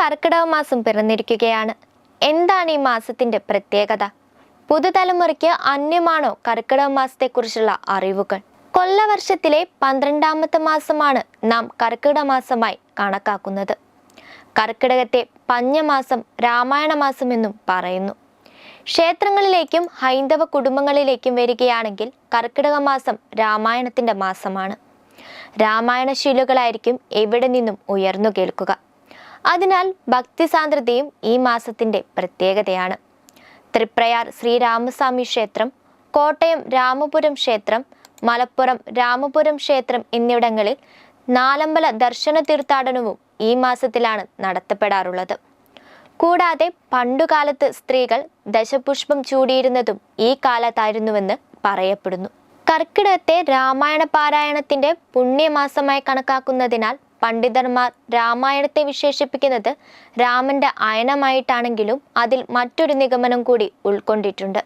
കർക്കിടക മാസം പിറന്നിരിക്കുകയാണ്. എന്താണ് ഈ മാസത്തിന്റെ പ്രത്യേകത? പുതുതലമുറയ്ക്ക് അന്യമാണോ കർക്കിടക മാസത്തെക്കുറിച്ചുള്ള അറിവുകൾ? കൊല്ലവർഷത്തിലെ പന്ത്രണ്ടാമത്തെ മാസമാണ് നാം കർക്കിടക മാസമായി കണക്കാക്കുന്നത്. കർക്കിടകത്തെ പഞ്ഞമാസം രാമായണ മാസം എന്നും പറയുന്നു. ക്ഷേത്രങ്ങളിലേക്കും ഹൈന്ദവ കുടുംബങ്ങളിലേക്കും വരികയാണെങ്കിൽ കർക്കിടക മാസം രാമായണത്തിന്റെ മാസമാണ്. ശീലുകളായിരിക്കും എവിടെ നിന്നും ഉയർന്നു കേൾക്കുക. അതിനാൽ ഭക്തിസാന്ദ്രതയും ഈ മാസത്തിന്റെ പ്രത്യേകതയാണ്. തൃപ്രയാർ ശ്രീരാമസ്വാമി ക്ഷേത്രം കോട്ടയം രാമപുരം ക്ഷേത്രം മലപ്പുറം രാമപുരം ക്ഷേത്രം എന്നിവിടങ്ങളിൽ നാലമ്പല ദർശന തീർത്ഥാടനവും ഈ മാസത്തിലാണ് നടത്തപ്പെടാറുള്ളത്. കൂടാതെ പണ്ടുകാലത്ത് സ്ത്രീകൾ ദശപുഷ്പം ചൂടിയിരുന്നതും ഈ കാലത്തായിരുന്നുവെന്ന് പറയപ്പെടുന്നു. കർക്കിടകത്തെ രാമായണ പാരായണത്തിന്റെ പുണ്യമാസമായി കണക്കാക്കുന്നതിനാൽ പണ്ഡിതന്മാർ രാമായണത്തെ വിശേഷിപ്പിക്കുന്നത് രാമന്റെ അയനമായിട്ടാണെങ്കിലും അതിൽ മറ്റൊരു നിഗമനം കൂടി ഉൾക്കൊണ്ടിട്ടുണ്ട്.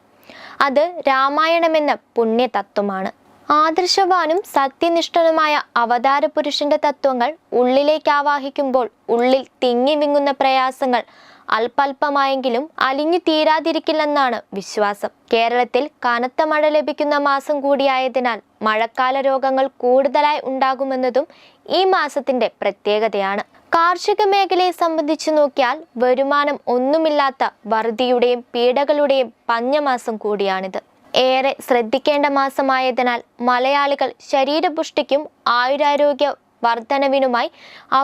അത് രാമായണമെന്ന പുണ്യതത്വമാണ്. ആദർശവാനും സത്യനിഷ്ഠനുമായ അവതാര പുരുഷന്റെ തത്വങ്ങൾ ഉള്ളിലേക്ക് ആവാഹിക്കുമ്പോൾ ഉള്ളിൽ തിങ്ങി വിങ്ങുന്ന പ്രയാസങ്ങൾ അല്പല്പമായെങ്കിലും അലിഞ്ഞു തീരാതിരിക്കില്ലെന്നാണ് വിശ്വാസം. കേരളത്തിൽ കനത്ത മഴ ലഭിക്കുന്ന മാസം കൂടിയായതിനാൽ മഴക്കാല രോഗങ്ങൾ കൂടുതലായി ഉണ്ടാകുമെന്നതും ഈ മാസത്തിന്റെ പ്രത്യേകതയാണ്. കാർഷിക മേഖലയെ സംബന്ധിച്ച് നോക്കിയാൽ വരുമാനം ഒന്നുമില്ലാത്ത വറുതിയുടെയും പീഡകളുടെയും പഞ്ഞമാസം കൂടിയാണിത്. ഏറെ ശ്രദ്ധിക്കേണ്ട മാസമായതിനാൽ മലയാളികൾ ശരീരപുഷ്ടിക്കും ആയുരാരോഗ്യ വർധനവിനുമായി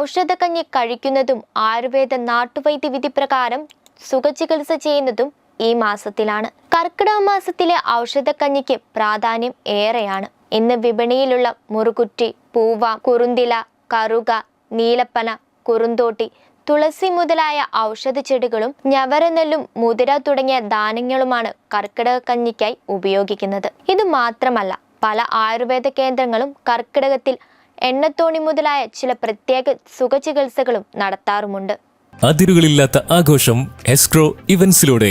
ഔഷധക്കഞ്ഞി കഴിക്കുന്നതും ആയുർവേദ നാട്ടുവൈദ്യ വിധി പ്രകാരം സുഖചികിത്സ ചെയ്യുന്നതും ഈ മാസത്തിലാണ്. കർക്കിടക മാസത്തിലെ ഔഷധക്കഞ്ഞിക്ക് പ്രാധാന്യം ഏറെയാണ്. ഇന്ന് വിപണിയിലുള്ള മുറുകുറ്റി പൂവ കുറുന്തില കറുക നീലപ്പന കുറുന്തോട്ടി തുളസി മുതലായ ഔഷധ ചെടികളും ഞവരനെല്ലും മുതിര തുടങ്ങിയ ധാന്യങ്ങളുമാണ് കർക്കിടക കഞ്ഞിക്കായി ഉപയോഗിക്കുന്നത്. ഇത് മാത്രമല്ല പല ആയുർവേദ കേന്ദ്രങ്ങളും കർക്കിടകത്തിൽ എണ്ണത്തോണി മുതലായ ചില പ്രത്യേക സുഖചികിത്സകളും നടത്താറുമുണ്ട്. അതിരുകളില്ലാത്ത ആഘോഷം എസ്ക്രോ ഇവന്റ്സിലൂടെ